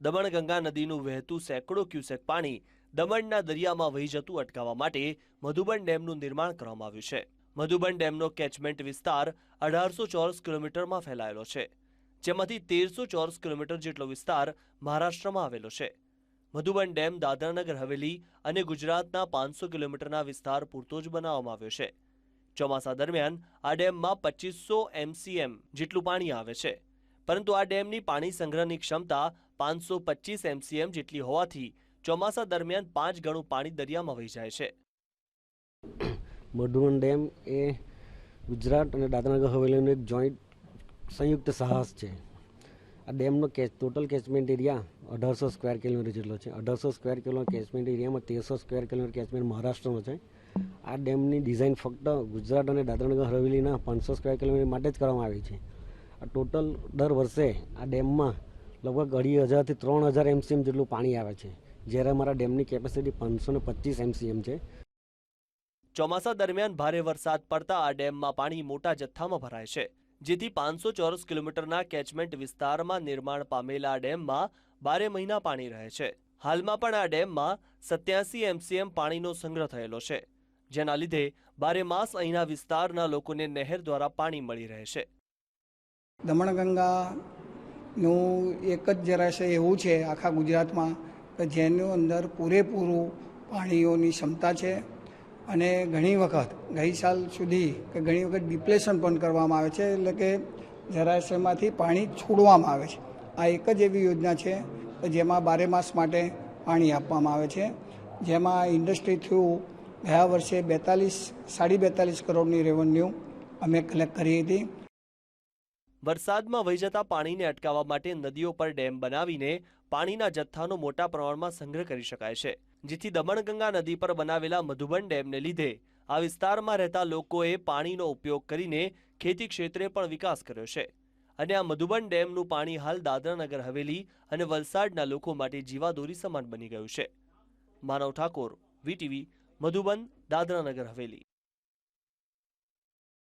દમણગંગા નદીનું વહેતું સેંકડો ક્યુસેક પાણી દમણના દરિયામાં વહી જતું અટકાવવા માટે મધુબન ડેમનું નિર્માણ કરવામાં આવ્યું છે. મધુબન ડેમનો કેચમેન્ટ વિસ્તાર અઢારસો ચોરસ કિલોમીટરમાં ફેલાયેલો છે, જેમાંથી તેરસો ચોરસ કિલોમીટર જેટલો વિસ્તાર મહારાષ્ટ્રમાં આવેલો છે. મધુબન ડેમ દાદરાનગર, હવેલી અને ગુજરાતના પાંચસો કિલોમીટરના વિસ્તાર પૂરતો જ બનાવવામાં આવ્યો છે. ચોમાસા દરમિયાન આ ડેમમાં પચીસો એમસીએમ જેટલું પાણી આવે છે. પરંતુ આ ડેમની પાણી સંગ્રહની ક્ષમતા પાંચસો પચીસ એમસીએમ જેટલી હોવાથી ચોમાસા દરમિયાન પાંચ ગણું પાણી દરિયામાં વહી જાય છે. મધુવન ડેમ એ ગુજરાત અને દાદરાનગર હવેલીનું એક જોઈન્ટ સંયુક્ત સાહસ છે. આ ડેમનો કેચ, ટોટલ કેચમેન્ટ એરિયા અઢારસો સ્ક્વેર કિલોમીટર જેટલો છે. અઢારસો સ્ક્વેર કિલોમીટર કેચમેન્ટ એરિયામાં તેરસો સ્ક્વેર કિલોમીટર કેચમેન્ટ મહારાષ્ટ્રનો છે. આ ડેમની ડિઝાઇન ફક્ત ગુજરાત અને દાદરાનગર હવેલીના પાંચસો સ્ક્વેર કિલોમીટર માટે જ કરવામાં આવી છે. ટોટલ દર વર્ષે આ ડેમમાં લગભગ અઢી હજારથી ત્રણ હજાર એમસીએમ જેટલું પાણી આવે છે, જ્યારે અમારા ડેમની કેપેસિટી પાંચસો ને પચીસ એમસીએમ છે. ચોમાસા દરમિયાન ભારે વરસાદ પડતા આ ડેમમાં પાણી મોટા જથ્થામાં ભરાય છે, જેથી પાંચસો ચોરસ કિલોમીટરના કેચમેન્ટ વિસ્તારમાં નિર્માણ પામેલા ડેમમાં બારે મહિના પાણી રહે છે. હાલમાં પણ આ ડેમમાં સત્યાસી એમસીએમ પાણીનો સંગ્રહ થયેલો છે, જેના લીધે બારે માસ અહીંના વિસ્તારના લોકોને નહેર દ્વારા પાણી મળી રહે છે. દમણગંગાનું એક જ જળાશય એવું છે આખા ગુજરાતમાં કે જેનું અંદર પૂરેપૂરું પાણીઓની ક્ષમતા છે. અને ઘણી વખત, ગઈ સાલ સુધી કે ઘણી વખત ડિપ્લેશન પણ કરવામાં આવે છે એટલે કે જળાશયમાંથી પાણી છોડવામાં આવે છે. આ એક જ એવી યોજના છે કે જેમાં બારે માસ માટે પાણી આપવામાં આવે છે. જેમાં ઇન્ડસ્ટ્રી થ્રુ ગયા વર્ષે બેતાલીસ, સાડી બેતાલીસ કરોડની રેવન્યુ અમે કલેક્ટ કરી હતી. વરસાદમાં વહી જતા પાણીને અટકાવવા માટે નદીઓ પર ડેમ બનાવીને પાણીના જથ્થાનો મોટા પ્રમાણમાં સંગ્રહ કરી શકાય છે, જેથી દમણગંગા નદી પર બનાવેલા મધુબન ડેમને લીધે આ વિસ્તારમાં રહેતા લોકોએ પાણીનો ઉપયોગ કરીને ખેતી ક્ષેત્રે પણ વિકાસ કર્યો છે. અને આ મધુબન ડેમનું પાણી હાલ દાદરાનગર હવેલી અને વલસાડના લોકો માટે જીવાદોરી સમાન બની ગયું છે. માનવ ઠાકોર, વીટીવી, મધુબન દાદરાનગર હવેલી.